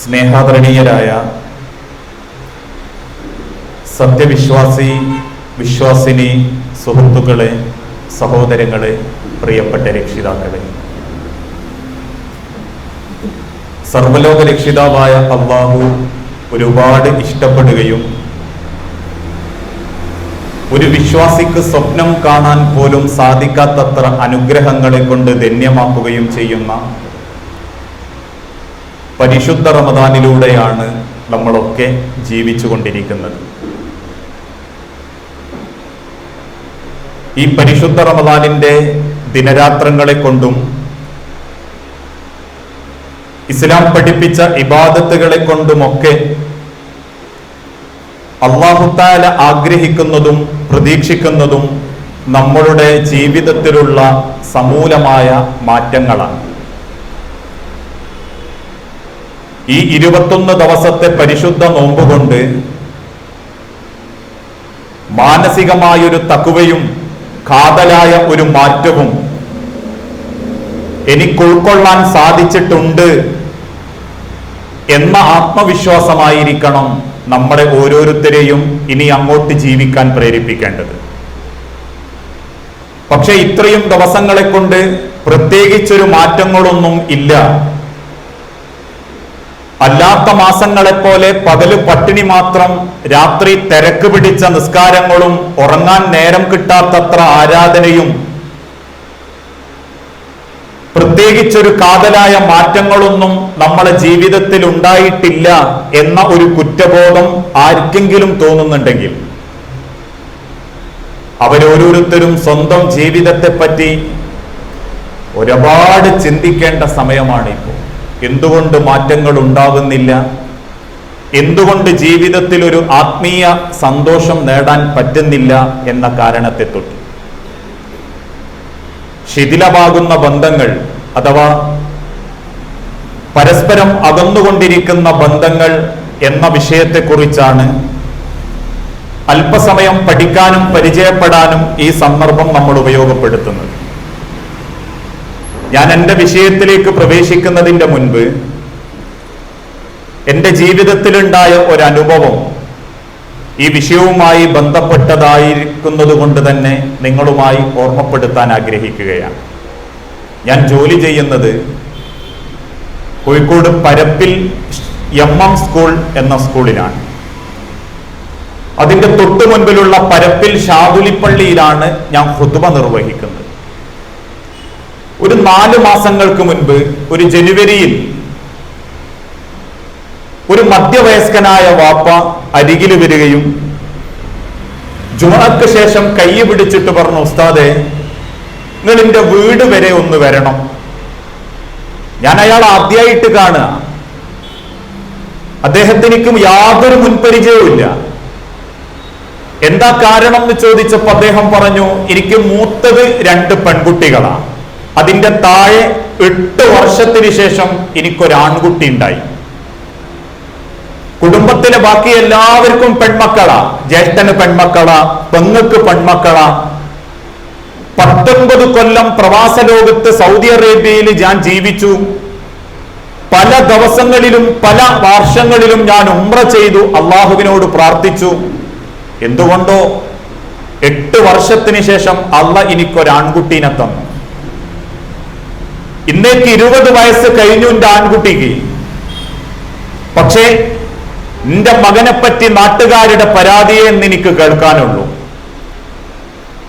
സ്നേഹാദരണീയരായ സത്യവിശ്വാസി വിശ്വാസിനി സുഹൃത്തുക്കളെ സഹോദരങ്ങളെ പ്രിയപ്പെട്ട രക്ഷിതാക്കളെ. സർവലോക രക്ഷിതാവായ അള്ളാഹു ഒരുപാട് ഇഷ്ടപ്പെടുകയും ഒരു വിശ്വാസിക്ക് സ്വപ്നം കാണാൻ പോലും സാധിക്കാത്തത്ര അനുഗ്രഹങ്ങളെ കൊണ്ട് ധന്യമാക്കുകയും ചെയ്യുന്ന പരിശുദ്ധ റമദാനിലൂടെയാണ് നമ്മളൊക്കെ ജീവിച്ചു കൊണ്ടിരിക്കുന്നത് ഈ പരിശുദ്ധ റമദാനിന്റെ ദിനരാത്രങ്ങളെ കൊണ്ടും ഇസ്ലാം പഠിപ്പിച്ച ഇബാദത്തുകളെ കൊണ്ടുമൊക്കെ അള്ളാഹുത്താല ആഗ്രഹിക്കുന്നതും പ്രതീക്ഷിക്കുന്നതും നമ്മളുടെ ജീവിതത്തിലുള്ള സമൂലമായ മാറ്റങ്ങളാണ്. ഈ ഇരുപത്തൊന്ന് ദിവസത്തെ പരിശുദ്ധ നോമ്പ് കൊണ്ട് മാനസികമായൊരു തക്കുവയും കാതലായ ഒരു മാറ്റവും എനിക്ക് ഉൾക്കൊള്ളാൻ സാധിച്ചിട്ടുണ്ട് എന്ന ആത്മവിശ്വാസമായിരിക്കണം നമ്മളെ ഓരോരുത്തരെയും ഇനി അങ്ങോട്ട് ജീവിക്കാൻ പ്രേരിപ്പിക്കേണ്ടത്. പക്ഷെ ഇത്രയും ദിവസങ്ങളെ കൊണ്ട് പ്രത്യേകിച്ചൊരു മാറ്റങ്ങളൊന്നും ഇല്ല. അല്ലാത്ത മാസങ്ങളെ പോലെ പകൽ പട്ടിണി മാത്രം രാത്രി തിരക്ക് പിടിച്ച നിസ്കാരങ്ങളും ഉറങ്ങാൻ നേരം കിട്ടാത്തത്ര ആരാധനയും പ്രത്യേകിച്ചൊരു കാതലായ മാറ്റങ്ങളൊന്നും നമ്മളെ ജീവിതത്തിൽ ഉണ്ടായിട്ടില്ല എന്ന ഒരു കുറ്റബോധം ആർക്കെങ്കിലും തോന്നുന്നുണ്ടെങ്കിൽ അവരോരോരുത്തരും സ്വന്തം ജീവിതത്തെ പറ്റി ഒരുപാട് ചിന്തിക്കേണ്ട സമയമാണ് ഇപ്പോൾ എന്തുകൊണ്ട് മാറ്റങ്ങൾ ഉണ്ടാകുന്നില്ല എന്തുകൊണ്ട് ജീവിതത്തിൽ ഒരു ആത്മീയ സന്തോഷം നേടാൻ പറ്റുന്നില്ല എന്ന കാരണത്തെ തൊട്ട്. ശിഥിലമാകുന്ന ബന്ധങ്ങൾ അഥവാ പരസ്പരം അകന്നുകൊണ്ടിരിക്കുന്ന ബന്ധങ്ങൾ എന്ന വിഷയത്തെക്കുറിച്ചാണ് അല്പസമയം പഠിക്കാനും പരിചയപ്പെടാനും ഈ സന്ദർഭം നമ്മൾ ഉപയോഗപ്പെടുത്തുന്നത്. ഞാൻ എന്റെ വിഷയത്തിലേക്ക് പ്രവേശിക്കുന്നതിന്റെ മുൻപ് എന്റെ ജീവിതത്തിലുണ്ടായ ഒരനുഭവം ഈ വിഷയവുമായി ബന്ധപ്പെട്ടതായിരിക്കുന്നത് കൊണ്ട് തന്നെ നിങ്ങളുമായി ഓർമ്മപ്പെടുത്താൻ ആഗ്രഹിക്കുകയാണ്. ഞാൻ ജോലി ചെയ്യുന്നത് കോഴിക്കോട് പരപ്പിൽ എം എം സ്കൂൾ എന്ന സ്കൂളിലാണ്. അതിന്റെ തൊട്ടു മുൻപിലുള്ള പരപ്പിൽ ഷാദുലിപ്പള്ളിയിലാണ് ഞാൻ ഹുതുബ നിർവഹിക്കുന്നത്. ഒരു നാല് മാസങ്ങൾക്ക് മുൻപ് ഒരു ജനുവരിയിൽ ഒരു മധ്യവയസ്കനായ വാപ്പ അരികിൽ വരികയും ജുമക്ക് ശേഷം കൈ പിടിച്ചിട്ട് പറഞ്ഞു ഉസ്താദെ നിങ്ങൾ എന്റെ വീട് വരെ ഒന്ന് വരണം. ഞാൻ അയാൾ ആദ്യമായിട്ട് കാണുക. അദ്ദേഹത്തിനിക്കും യാതൊരു മുൻപരിചയവും ഇല്ല. എന്താ കാരണം എന്ന് ചോദിച്ചപ്പോ അദ്ദേഹം പറഞ്ഞു എനിക്ക് മൂത്തത് രണ്ട് പെൺകുട്ടികളാണ് അതിന്റെ താഴെ എട്ട് വർഷത്തിന് ശേഷം എനിക്കൊരാൺകുട്ടി ഉണ്ടായി. കുടുംബത്തിലെ ബാക്കി എല്ലാവർക്കും പെൺമക്കളാ. ജ്യേഷ്ഠന് പെൺമക്കളാ പെങ്ങക്ക് പെൺമക്കളാ. പത്തൊൻപത് കൊല്ലം പ്രവാസ ലോകത്ത് സൗദി അറേബ്യയിൽ ഞാൻ ജീവിച്ചു. പല ദിവസങ്ങളിലും പല വർഷങ്ങളിലും ഞാൻ ഉമ്ര ചെയ്തു അള്ളാഹുവിനോട് പ്രാർത്ഥിച്ചു. എന്തുകൊണ്ടോ എട്ട് വർഷത്തിന് ശേഷം അള്ള എനിക്കൊരാൺകുട്ടീനെ തന്നു. ഇന്നേക്ക് ഇരുപത് വയസ്സ് കഴിഞ്ഞു എന്റെ ആൺകുട്ടിക്ക്. പക്ഷേ നിന്റെ മകനെ പറ്റി നാട്ടുകാരുടെ പരാതിയെ എനിക്ക് കേൾക്കാനുള്ളൂ.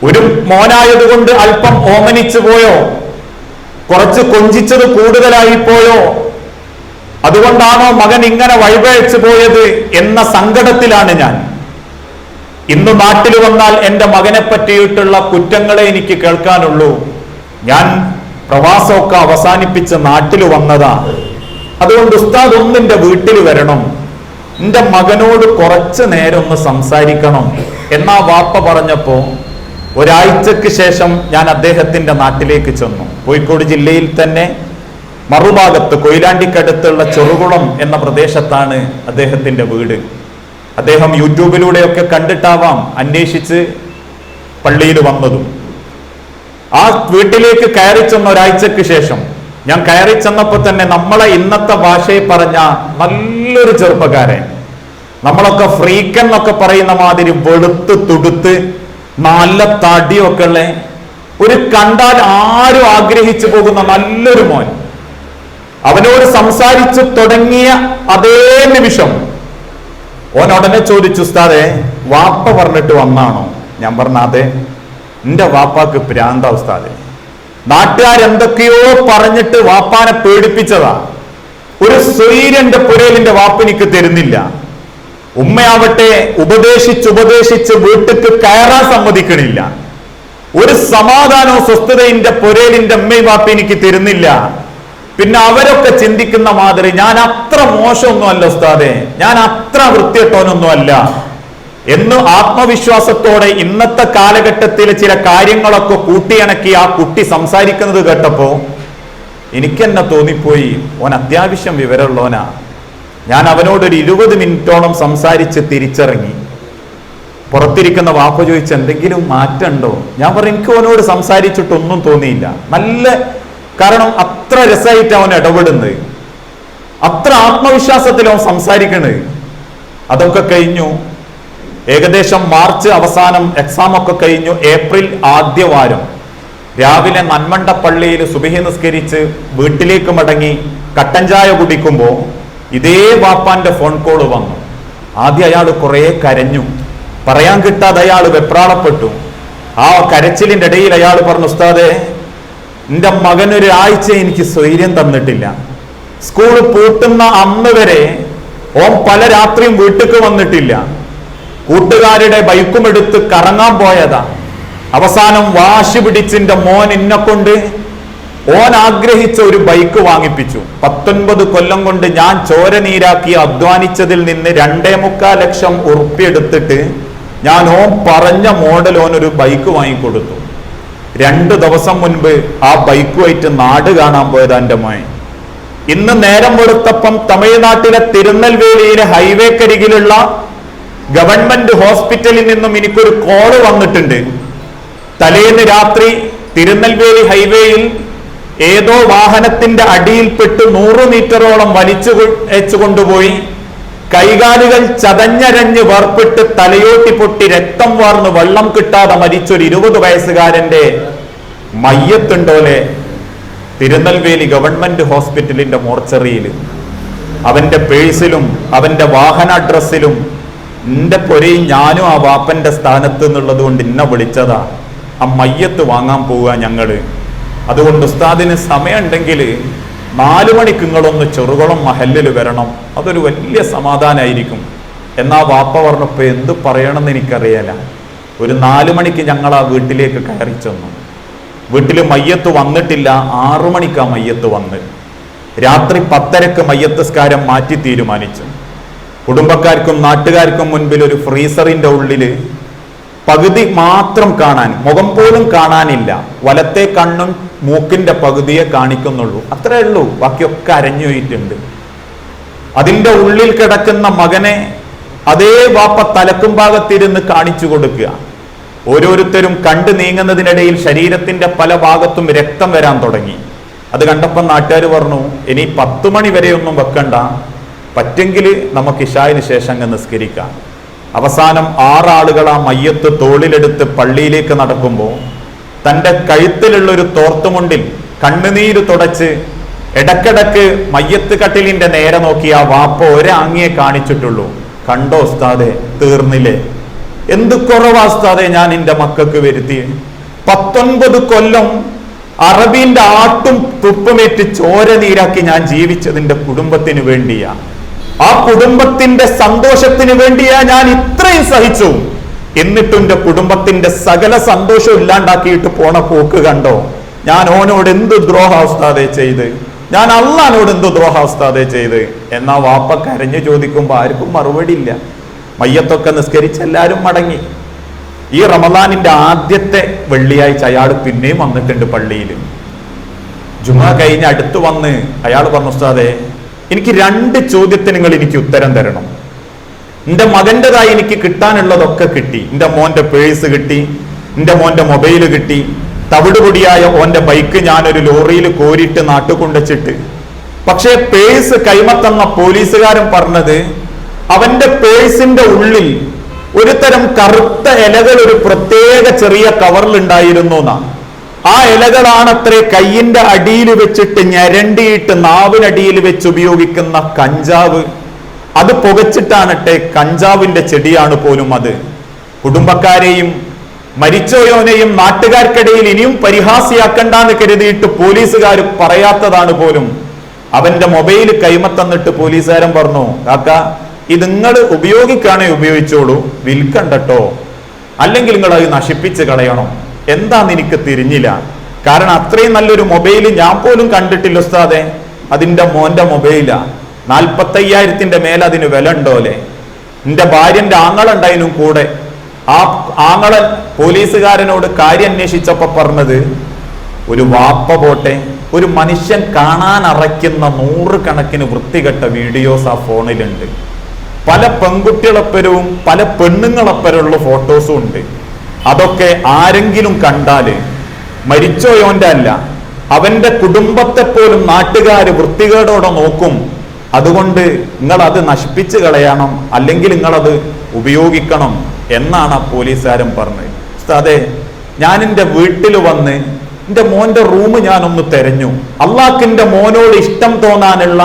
ഒരു മോനായതുകൊണ്ട് അല്പം ഓമനിച്ചു പോയോ? കുറച്ച് കൊഞ്ചിച്ചത് കൂടുതലായി പോയോ? അതുകൊണ്ടാണോ മകൻ ഇങ്ങനെ വഴിപഴച്ചു പോയത് എന്ന സങ്കടത്തിലാണ് ഞാൻ. ഇന്ന് നാട്ടിൽ വന്നാൽ എന്റെ മകനെ പറ്റിയിട്ടുള്ള കുറ്റങ്ങളെ എനിക്ക് കേൾക്കാനുള്ളൂ. ഞാൻ പ്രവാസമൊക്കെ അവസാനിപ്പിച്ച് നാട്ടിൽ വന്നതാ. അതുകൊണ്ട് ഉസ്താദ് ഒന്നിന്റെ വീട്ടിൽ വരണം. എന്റെ മകനോട് കുറച്ച് നേരം ഒന്ന് സംസാരിക്കണം. എന്നാ വാപ്പ പറഞ്ഞപ്പോ ഒരാഴ്ചക്ക് ശേഷം ഞാൻ അദ്ദേഹത്തിന്റെ നാട്ടിലേക്ക് ചെന്നു. കോഴിക്കോട് ജില്ലയിൽ തന്നെ മറുഭാഗത്ത് കൊയിലാണ്ടിക്കടുത്തുള്ള ചെറുകുളം എന്ന പ്രദേശത്താണ് അദ്ദേഹത്തിന്റെ വീട്. അദ്ദേഹം യൂട്യൂബിലൂടെയൊക്കെ കണ്ടിട്ടാവാം അന്വേഷിച്ച് പള്ളിയിൽ വന്നതും. ആ വീട്ടിലേക്ക് കയറി ചെന്ന ഒരാഴ്ചക്ക് ശേഷം ഞാൻ കയറി ചെന്നപ്പോ തന്നെ നമ്മളെ ഇന്നത്തെ ഭാഷയിൽ പറഞ്ഞ നല്ലൊരു ചെറുപ്പക്കാരൻ. നമ്മളൊക്കെ ഫ്രീക്കൻ എന്നൊക്കെ പറയുന്ന മാതിരി വെളുത്ത് തുടുത്ത് നല്ല തടിയൊക്കെ ഉള്ള ഒരു കണ്ടാൽ ആരും ആഗ്രഹിച്ചു പോകുന്ന നല്ലൊരു മോൻ. അവനോട് സംസാരിച്ചു തുടങ്ങിയ അതേ നിമിഷം ഓൻ ഉടനെ ചോദിച്ചു ഉസ്താദെ വാപ്പ പറഞ്ഞിട്ട് വന്നാണോ? ഞാൻ പറഞ്ഞ അതെ. എന്റെ വാപ്പാക്ക് പ്രാന്ത നാട്ടുകാർ നാട്ടുകാരെന്തൊക്കെയോ പറഞ്ഞിട്ട് വാപ്പാനെ പേടിപ്പിച്ചതാ. ഒരു സ്വൈര്യന്റെ പുരയിലിന്റെ വാപ്പനിക്ക് തരുന്നില്ല. ഉമ്മയാവട്ടെ ഉപദേശിച്ച് ഉപദേശിച്ച് വീട്ടിക്ക് കയറാൻ സമ്മതിക്കണില്ല. ഒരു സമാധാനവും സ്വസ്ഥതയിന്റെ പുരയിലിന്റെ അമ്മയും വാപ്പ എനിക്ക് തരുന്നില്ല. പിന്നെ അവരൊക്കെ ചിന്തിക്കുന്ന മാതിരി ഞാൻ അത്ര മോശമൊന്നും അല്ല ഉസ്താദെ. ഞാൻ അത്ര വൃത്തിയിട്ടോനൊന്നും അല്ല എന്ന് ആത്മവിശ്വാസത്തോടെ ഇന്നത്തെ കാലഘട്ടത്തിലെ ചില കാര്യങ്ങളൊക്കെ കൂട്ടിയിണക്കി ആ കുട്ടി സംസാരിക്കുന്നത് കേട്ടപ്പോ എനിക്ക് തന്നെ തോന്നിപ്പോയി ഓൻ അത്യാവശ്യം വിവരമുള്ളവനാ. ഞാൻ അവനോട് ഒരു ഇരുപത് മിനിറ്റോളം സംസാരിച്ച് തിരിച്ചിറങ്ങി. പുറത്തിരിക്കുന്ന വാപ്പ ചോദിച്ച് എന്തെങ്കിലും മാറ്റമുണ്ടോ? ഞാൻ പറഞ്ഞു എനിക്ക് അവനോട് സംസാരിച്ചിട്ടൊന്നും തോന്നിയില്ല. നല്ല കാരണം അത്ര രസമായിട്ട് അവൻ ഇടപെടുന്നത്. അത്ര ആത്മവിശ്വാസത്തിൽ അവൻ സംസാരിക്കണത്. അതൊക്കെ കഴിഞ്ഞു. ഏകദേശം മാർച്ച് അവസാനം എക്സാം ഒക്കെ കഴിഞ്ഞു ഏപ്രിൽ ആദ്യ വാരം രാവിലെ നന്മണ്ട പള്ളിയിൽ സുബഹി നിസ്കരിച്ച് വീട്ടിലേക്ക് മടങ്ങി കട്ടൻ ചായ കുടിക്കുമ്പോൾ ഇതേ വാപ്പാന്റെ ഫോൺ കോൾ വന്നു. ആദ്യം അയാൾ കുറേ കരഞ്ഞു. പറയാൻ കിട്ടാതെ അയാൾ വെപ്രാളപ്പെട്ടു. ആ കരച്ചിലിന്റെ ഇടയിൽ അയാൾ പറഞ്ഞു ഉസ്താദേ എന്റെ ഒരു എനിക്ക് സ്വൈര്യം തന്നിട്ടില്ല. സ്കൂൾ പൂട്ടുന്ന അന്ന് വരെ ഓം പല രാത്രിയും വീട്ടിക്ക് വന്നിട്ടില്ല. കൂട്ടുകാരുടെ ബൈക്കുമെടുത്ത് കറങ്ങാൻ പോയതാ. അവസാനം വാശി പിടിച്ചിന്റെ മോൻ എന്നെ കൊണ്ട് ഓൻ ആഗ്രഹിച്ച ഒരു ബൈക്ക് വാങ്ങിപ്പിച്ചു. പത്തൊൻപത് കൊല്ലം കൊണ്ട് ഞാൻ ചോര നീരാക്കി അധ്വാനിച്ചതിൽ നിന്ന് രണ്ടേ മുക്കാൽ ലക്ഷം ഉറുപ്പിയെടുത്തിട്ട് ഞാൻ ഓൻ പറഞ്ഞ മോഡൽ ഓൻ ഒരു ബൈക്ക് വാങ്ങിക്കൊടുത്തു. രണ്ട് ദിവസം മുൻപ് ആ ബൈക്കുമായിട്ട് നാട് കാണാൻ പോയതാ എന്റെ മോൻ. ഇന്ന് നേരം വെളുത്തപ്പം തമിഴ്നാട്ടിലെ തിരുനെൽവേലിയിലെ ഹൈവേക്കരികിലുള്ള ഗവൺമെന്റ് ഹോസ്പിറ്റലിൽ നിന്നും എനിക്കൊരു കോൾ വന്നിട്ടുണ്ട്. തലേന്ന് രാത്രി തിരുനെൽവേലി ഹൈവേയിൽ ഏതോ വാഹനത്തിന്റെ അടിയിൽപ്പെട്ട് നൂറ് മീറ്ററോളം വലിച്ചു വെച്ചു കൊണ്ടുപോയി. കൈകാലുകൾ ചതഞ്ഞരഞ്ഞ് വേർപ്പെട്ട് തലയോട്ടി പൊട്ടി രക്തം വാർന്ന് വെള്ളം കിട്ടാതെ മരിച്ചൊരു ഇരുപത് വയസ്സുകാരന്റെ മയ്യത്തുണ്ടോലെ? തിരുനെൽവേലി ഗവൺമെന്റ് ഹോസ്പിറ്റലിന്റെ മോർച്ചറിയിൽ അവന്റെ പേഴ്സിലും അവന്റെ വാഹന അഡ്രസ്സിലും എന്റെ പൊരയും ഞാനും ആ വാപ്പന്റെ സ്ഥാനത്ത് എന്നുള്ളത് കൊണ്ട് ഇന്ന വിളിച്ചതാ. ആ മയ്യത്ത് വാങ്ങാൻ പോവുക ഞങ്ങൾ. അതുകൊണ്ട് ഉസ്താദിന് സമയമുണ്ടെങ്കിൽ നാലു മണിക്ക് നിങ്ങളൊന്ന് ചെറുകുളം മഹല്ലിൽ വരണം. അതൊരു വലിയ സമാധാനമായിരിക്കും എന്നാ വാപ്പ പറഞ്ഞപ്പോ എന്ത് പറയണമെന്ന് എനിക്കറിയാല. ഒരു നാലു മണിക്ക് ഞങ്ങൾ ആ വീട്ടിലേക്ക് കയറി ചെന്നു. വീട്ടിൽ മയ്യത്ത് വന്നിട്ടില്ല. ആറു മണിക്ക് ആ മയ്യത്ത് വന്ന്. രാത്രി പത്തരക്ക് മയ്യത്തസ്കാരം മാറ്റി തീരുമാനിച്ചു. കുടുംബക്കാർക്കും നാട്ടുകാർക്കും മുൻപിൽ ഒരു ഫ്രീസറിന്റെ ഉള്ളിൽ പകുതി മാത്രം കാണാൻ മുഖം പോലും കാണാനില്ല. വലത്തെ കണ്ണും മൂക്കിന്റെ പകുതിയെ കാണിക്കുന്നുള്ളൂ. അത്രേ ഉള്ളൂ. ബാക്കിയൊക്കെ അരഞ്ഞുയിട്ടുണ്ട് അതിന്റെ ഉള്ളിൽ കിടക്കുന്ന മകനെ അതേ വാപ്പ തലക്കും ഭാഗത്തിരുന്ന് കാണിച്ചു കൊടുക്കുക. ഓരോരുത്തരും കണ്ടു നീങ്ങുന്നതിനിടയിൽ ശരീരത്തിന്റെ പല ഭാഗത്തും രക്തം വരാൻ തുടങ്ങി. അത് കണ്ടപ്പോൾ നാട്ടുകാർ പറഞ്ഞു ഇനി പത്തു മണി വരെയൊന്നും വെക്കണ്ട. പറ്റെങ്കിൽ നമുക്ക് ഇഷായിന് ശേഷം അങ്ങ് നിസ്കരിക്കാം. അവസാനം ആറാളുകൾ ആ മയ്യത്ത് തോളിലെടുത്ത് പള്ളിയിലേക്ക് നടക്കുമ്പോൾ തന്റെ കഴുത്തിലുള്ള ഒരു തോർത്തുമുണ്ടിൽ കണ്ണുനീര് തുടച്ച് ഇടക്കിടക്ക് മയ്യത്ത് കട്ടിലിന്റെ നേരെ നോക്കി ആ വാപ്പ ഒരാങ്ങിയെ കാണിച്ചിട്ടുള്ളൂ. കണ്ടോ ഉസ്താദെ തീർന്നില്ലേ? എന്ത് കുറവാസ്താതെ ഞാൻ എന്റെ മക്കൾക്ക് വരുത്തി പത്തൊൻപത് കൊല്ലം അറബീന്റെ ആട്ടും തുപ്പുമേറ്റ് ചോര നീരാക്കി ഞാൻ ജീവിച്ചതിന്റെ കുടുംബത്തിന് വേണ്ടിയാ. ആ കുടുംബത്തിന്റെ സന്തോഷത്തിന് വേണ്ടിയാ ഞാൻ ഇത്രയും സഹിച്ചു. എന്നിട്ടും എന്റെ കുടുംബത്തിന്റെ സകല സന്തോഷം ഇല്ലാണ്ടാക്കിയിട്ട് പോണ പോക്ക് കണ്ടോ? ഞാൻ ഓനോട് എന്ത് ദ്രോഹാവസ്ഥാതെ ചെയ്ത്? ഞാൻ അള്ളഹാനോട് എന്ത് ദ്രോഹാവസ്ഥാതെ ചെയ്ത്? എന്നാ വാപ്പ കരഞ്ഞു ചോദിക്കുമ്പോ ആർക്കും മറുപടി ഇല്ല മയ്യത്തൊക്കെ നിസ്കരിച്ച് എല്ലാരും മടങ്ങി. ഈ റമദാനിന്റെ ആദ്യത്തെ വെള്ളിയാഴ്ച അയാൾ പിന്നെയും വന്നിട്ടുണ്ട് പള്ളിയിൽ ജുമാ കഴിഞ്ഞ് അടുത്ത് വന്ന് അയാൾ പറഞ്ഞു ഉസ്താദെ എനിക്ക് രണ്ട് ചോദ്യത്തിന് നിങ്ങൾ എനിക്ക് ഉത്തരം തരണം. എന്റെ മകന്റേതായി എനിക്ക് കിട്ടാനുള്ളതൊക്കെ കിട്ടി. എന്റെ മോന്റെ പേഴ്സ് കിട്ടി എന്റെ മോന്റെ മൊബൈൽ കിട്ടി. തവിടുപൊടിയായ ഓന്റെ ബൈക്ക് ഞാനൊരു ലോറിയിൽ കോരിയിട്ട് നാട്ടുകൊണ്ടുവച്ചിട്ട്. പക്ഷേ പേഴ്സ് കൈമത്തന്ന പോലീസുകാരൻ പറഞ്ഞത് അവന്റെ പേഴ്സിന്റെ ഉള്ളിൽ ഒരു തരം കറുത്ത ഇലകൾ ഒരു പ്രത്യേക ചെറിയ കവറിൽ ഉണ്ടായിരുന്നു എന്നാ ആ ഇലകളാണത്രേ കയ്യിന്റെ അടിയിൽ വെച്ചിട്ട് ഞരണ്ടിയിട്ട് നാവിനടിയിൽ വെച്ച് ഉപയോഗിക്കുന്ന കഞ്ചാവ്. അത് പുകച്ചിട്ടാണട്ടെ കഞ്ചാവിന്റെ ചെടിയാണ് പോലും അത്. കുടുംബക്കാരെയും മരിച്ചോയോനെയും നാട്ടുകാർക്കിടയിൽ ഇനിയും പരിഹാസിയാക്കണ്ടെന്ന് കരുതിയിട്ട് പോലീസുകാർ പറയാത്തതാണ് പോലും. അവന്റെ മൊബൈൽ കൈമത്തന്നിട്ട് പോലീസുകാരൻ പറഞ്ഞു കാക്ക ഇത് നിങ്ങൾ ഉപയോഗിക്കുകയാണെ ഉപയോഗിച്ചോളൂ വിൽക്കണ്ടട്ടോ അല്ലെങ്കിൽ നിങ്ങൾ അത് നശിപ്പിച്ച് കളയണം. എന്താന്ന് എനിക്ക് തിരിഞ്ഞില്ല. കാരണം അത്രയും നല്ലൊരു മൊബൈൽ ഞാൻ പോലും കണ്ടിട്ടില്ല ഉസ്താദെ. അതിന്റെ മോന്റെ മൊബൈലാ. നാൽപ്പത്തയ്യായിരത്തിന്റെ മേലെ അതിന് വില ഉണ്ടോലെ എന്റെ ഭാര്യന്റെ ആങ്ങളുണ്ടായിരുന്നു കൂടെ. ആ ആങ്ങളൻ പോലീസുകാരനോട് കാര്യം അന്വേഷിച്ചപ്പോ പറഞ്ഞത് ഒരു വാപ്പ പോട്ടെ. ഒരു മനുഷ്യൻ കാണാൻ അറയ്ക്കുന്ന നൂറുകണക്കിന് വൃത്തികെട്ട വീഡിയോസ് ആ ഫോണിലുണ്ട്. പല പെൺകുട്ടികളൊപ്പരവും പല പെണ്ണുങ്ങളൊപ്പരമുള്ള ഫോട്ടോസും ഉണ്ട്. അതൊക്കെ ആരെങ്കിലും കണ്ടാൽ മരിച്ചോയോന്റെ അല്ല അവന്റെ കുടുംബത്തെ പോലും നാട്ടുകാര് വൃത്തികേടോടെ നോക്കും. അതുകൊണ്ട് നിങ്ങൾ അത് നശിപ്പിച്ച് കളയണം അല്ലെങ്കിൽ നിങ്ങളത് ഉപയോഗിക്കണം എന്നാണ് ആ പോലീസുകാരൻ പറഞ്ഞത്. അതെ ഞാൻ എന്റെ വീട്ടിൽ വന്ന് എന്റെ മോന്റെ റൂം ഞാനൊന്ന് തെരഞ്ഞു. അള്ളാഹ്ക്കിന്റെ മോനോട് ഇഷ്ടം തോന്നാനുള്ള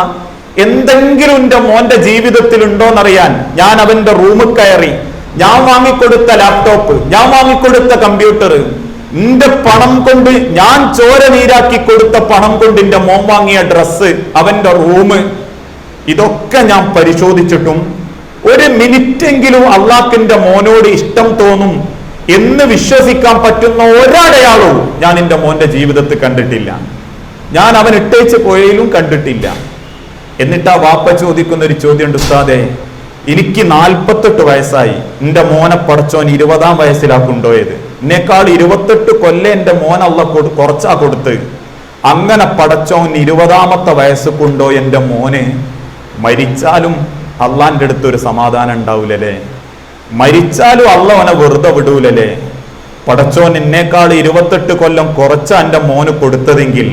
എന്തെങ്കിലും എന്റെ മോന്റെ ജീവിതത്തിൽ ഉണ്ടോന്നറിയാൻ ഞാൻ അവന്റെ റൂമിൽ കയറി ഞാൻ വാങ്ങിക്കൊടുത്ത ലാപ്ടോപ്പ് ഞാൻ വാങ്ങിക്കൊടുത്ത കമ്പ്യൂട്ടർ എന്റെ പണം കൊണ്ട് ഞാൻ ചോര നീരാക്കി കൊടുത്ത പണം കൊണ്ട് എന്റെ മോൻ വാങ്ങിയ ഡ്രസ്സ് അവന്റെ റൂം ഇതൊക്കെ ഞാൻ പരിശോധിച്ചിട്ടും ഒരു മിനിറ്റെങ്കിലും അള്ളാഹിന്റെ മോനോട് ഇഷ്ടം തോന്നും എന്ന് വിശ്വസിക്കാൻ പറ്റുന്ന ഒരടയാളവും ഞാൻ എന്റെ മോന്റെ ജീവിതത്തിൽ കണ്ടിട്ടില്ല. ഞാൻ അവൻ ഇട്ടേച്ച് പോയതിലും കണ്ടിട്ടില്ല. എന്നിട്ട് ആ വാപ്പ ചോദിക്കുന്ന ഒരു ചോദ്യമുണ്ട് ഉസ്താദെ എനിക്ക് നാൽപ്പത്തെട്ട് വയസ്സായി. എന്റെ മോനെ പടച്ചോൻ ഇരുപതാം വയസ്സിലാ കൊണ്ടുപോയത്. എന്നെക്കാൾ ഇരുപത്തെട്ട് കൊല്ലം അള്ള കൊടു കുറച്ചാ കൊടുത്ത്. അങ്ങനെ പടച്ചോൻ ഇരുപതാമത്തെ വയസ്സ് കൊണ്ടോ എന്റെ മോനെ. മരിച്ചാലും അള്ളാന്റെ അടുത്ത് ഒരു സമാധാനം ഉണ്ടാവൂലല്ലേ? മരിച്ചാലും അള്ള അവനെ വെറുതെ വിടൂലല്ലേ? പടച്ചോൻ എന്നേക്കാൾ ഇരുപത്തെട്ട് കൊല്ലം കുറച്ച എന്റെ മോന് കൊടുത്തതെങ്കിൽ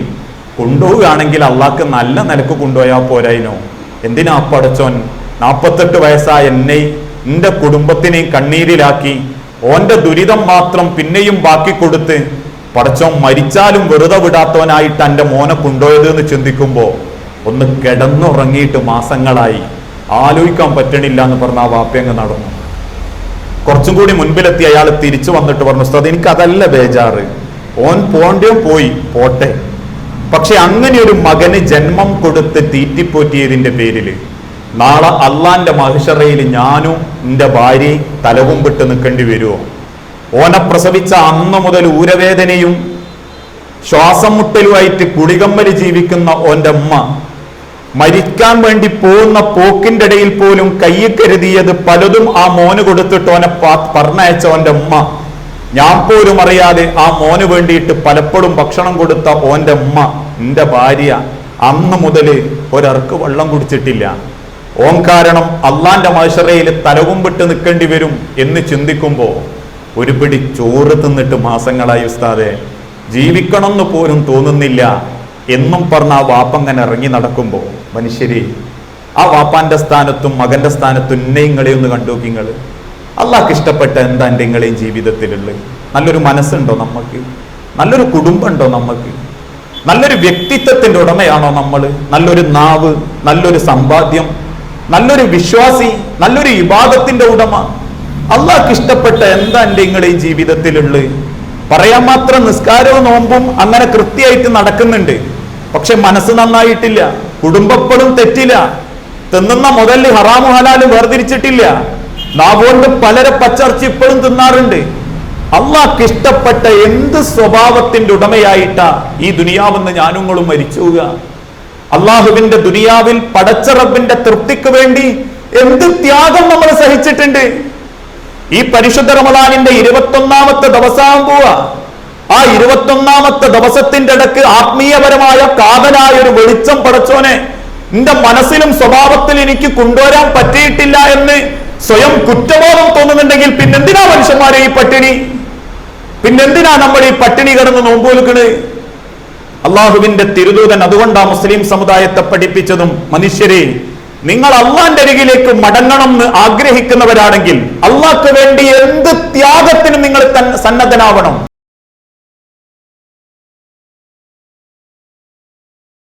കൊണ്ടുപോവുകയാണെങ്കിൽ അള്ളാഹ്ക്ക് നല്ല നിലയ്ക്ക് കൊണ്ടുപോയാൽ പോരായിനോ? എന്തിനാ പടച്ചോൻ നാൽപ്പത്തെട്ട് വയസ്സായ എന്നെ എന്റെ കുടുംബത്തിനെയും കണ്ണീരിലാക്കി ഓന്റെ ദുരിതം മാത്രം പിന്നെയും ബാക്കി കൊടുത്ത് പടച്ചോൻ മരിച്ചാലും വെറുതെ വിടാത്തവനായിട്ട് എന്റെ മോനെ കൊണ്ടുപോയത് എന്ന് ചിന്തിക്കുമ്പോൾ ഒന്ന് കിടന്നുറങ്ങിയിട്ട് മാസങ്ങളായി ആലോചിക്കാൻ പറ്റണില്ല എന്ന് പറഞ്ഞ ആ വാപ്പയങ്ങ് നടന്നു. കുറച്ചും കൂടി മുൻപിലെത്തി അയാൾ തിരിച്ചു വന്നിട്ട് പറഞ്ഞു ഉസ്താദ് എനിക്ക് അതല്ല ബേജാറ്. ഓൻ പോണ്ടേ പോയി പോട്ടെ. പക്ഷെ അങ്ങനെ ഒരു മകന് ജന്മം കൊടുത്ത് തീറ്റിപ്പോറ്റിയതിന്റെ പേരിൽ നാളെ അള്ളാന്റെ മഹിഷറയിൽ ഞാനും എന്റെ ഭാര്യയും തലകുമ്പിട്ട് നിൽക്കേണ്ടി വരുമോ ഓനെ പ്രസവിച്ച അന്ന് മുതൽ ഊരവേദനയും ശ്വാസം മുട്ടലുമായിട്ട് കുടികമ്മൽ ജീവിക്കുന്ന ഓന്റെ അമ്മ മരിക്കാൻ വേണ്ടി പോകുന്ന പോക്കിന്റെ ഇടയിൽ പോലും കയ്യിൽ കരുതിയത് പലതും ആ മോന് കൊടുത്തിട്ട് ഓനെ പറഞ്ഞയച്ച ഓന്റെ അമ്മ ഞാൻ പോലും അറിയാതെ ആ മോന് വേണ്ടിയിട്ട് പലപ്പോഴും ഭക്ഷണം കൊടുത്ത ഓന്റെ അമ്മ എന്റെ ഭാര്യ അന്ന് മുതൽ ഒരർക്ക് വെള്ളം കുടിച്ചിട്ടില്ല. ഓൻ കാരണം അള്ളാന്റെ മഷറയിൽ തലകുമ്പിട്ട് നിൽക്കേണ്ടി വരും എന്ന് ചിന്തിക്കുമ്പോൾ ഒരു പിടി ചോറ് തിന്നിട്ട് മാസങ്ങളായി ഉസ്താദെ ജീവിക്കണമെന്ന് പോലും തോന്നുന്നില്ല എന്നും പറഞ്ഞ ആ വാപ്പങ്ങനെ ഇറങ്ങി നടക്കുമ്പോൾ മനുഷ്യരെ ആ വാപ്പാന്റെ സ്ഥാനത്തും മകന്റെ സ്ഥാനത്തും ഇന്നയിങ്ങളെ ഒന്ന് കണ്ടു നിങ്ങൾ അള്ളാഹ്ക്ക് ഇഷ്ടപ്പെട്ട എന്താ എന്റെ ഇങ്ങളെയും ജീവിതത്തിലുള്ളത് നല്ലൊരു മനസ്സുണ്ടോ നമുക്ക് നല്ലൊരു കുടുംബമുണ്ടോ നമുക്ക് നല്ലൊരു വ്യക്തിത്വത്തിന്റെ ഉടമയാണോ നമ്മൾ നല്ലൊരു നാവ് നല്ലൊരു സമ്പാദ്യം നല്ലൊരു വിശ്വാസി നല്ലൊരു വിവാദത്തിന്റെ ഉടമ. അള്ളാഹ്ക്ക് ഇഷ്ടപ്പെട്ട എന്താ എന്റെ ഈ ജീവിതത്തിലുള്ളത്? പറയാൻ മാത്രം നിസ്കാരവും നോമ്പും അങ്ങനെ കൃത്യമായിട്ട് നടക്കുന്നുണ്ട്. പക്ഷെ മനസ്സ് നന്നായിട്ടില്ല കുടുംബപ്പെടും തെറ്റില്ല തിന്നുന്ന മുതൽ ഹറാമു ഹലാലും വേർതിരിച്ചിട്ടില്ല. നാവുകൊണ്ട് പലരെ പച്ചർച്ച ഇപ്പോഴും തിന്നാറുണ്ട്. അള്ളാഹ്ക്ക് ഇഷ്ടപ്പെട്ട എന്ത് സ്വഭാവത്തിന്റെ ഉടമയായിട്ടാ ഈ ദുനിയാവെന്ന് ഞാനുങ്ങളും മരിച്ചു അള്ളാഹുവിന്റെ ദുനിയാവിൽ പടച്ച റബ്ബിന്റെ തൃപ്തിക്ക് വേണ്ടി എന്ത് ത്യാഗം നമ്മൾ സഹിച്ചിട്ടുണ്ട്? ഈ പരിശുദ്ധ റമദാനിന്റെ ഇരുപത്തൊന്നാമത്തെ ദിവസമാകാൻ പോവാ ആ ഇരുപത്തൊന്നാമത്തെ ദിവസത്തിന്റെ ഇടയ്ക്ക് ആത്മീയപരമായ കാതലായ ഒരു വെളിച്ചം പടച്ചോനെ നിന്റെ മനസ്സിലും സ്വഭാവത്തിൽ എനിക്ക് കൊണ്ടുവരാൻ പറ്റിയിട്ടില്ല എന്ന് സ്വയം കുറ്റബോധം തോന്നുന്നുണ്ടെങ്കിൽ പിന്നെന്തിനാ മനുഷ്യന്മാരെ ഈ പട്ടിണി? പിന്നെന്തിനാ നമ്മൾ ഈ പട്ടിണി കിടന്ന് നോമ്പുവെൽക്കണ് അള്ളാഹുവിന്റെ തിരുദൂതൻ അതുകൊണ്ടാ മുസ്ലിം സമുദായത്തെ പഠിപ്പിച്ചതും മനുഷ്യരെ നിങ്ങൾ അള്ളാന്റെ അരികിലേക്ക് മടങ്ങണം എന്ന് ആഗ്രഹിക്കുന്നവരാണെങ്കിൽ അള്ളാഹ്ക്ക് വേണ്ടി എന്ത് ത്യാഗത്തിനും നിങ്ങൾ സന്നദ്ധനാവണം.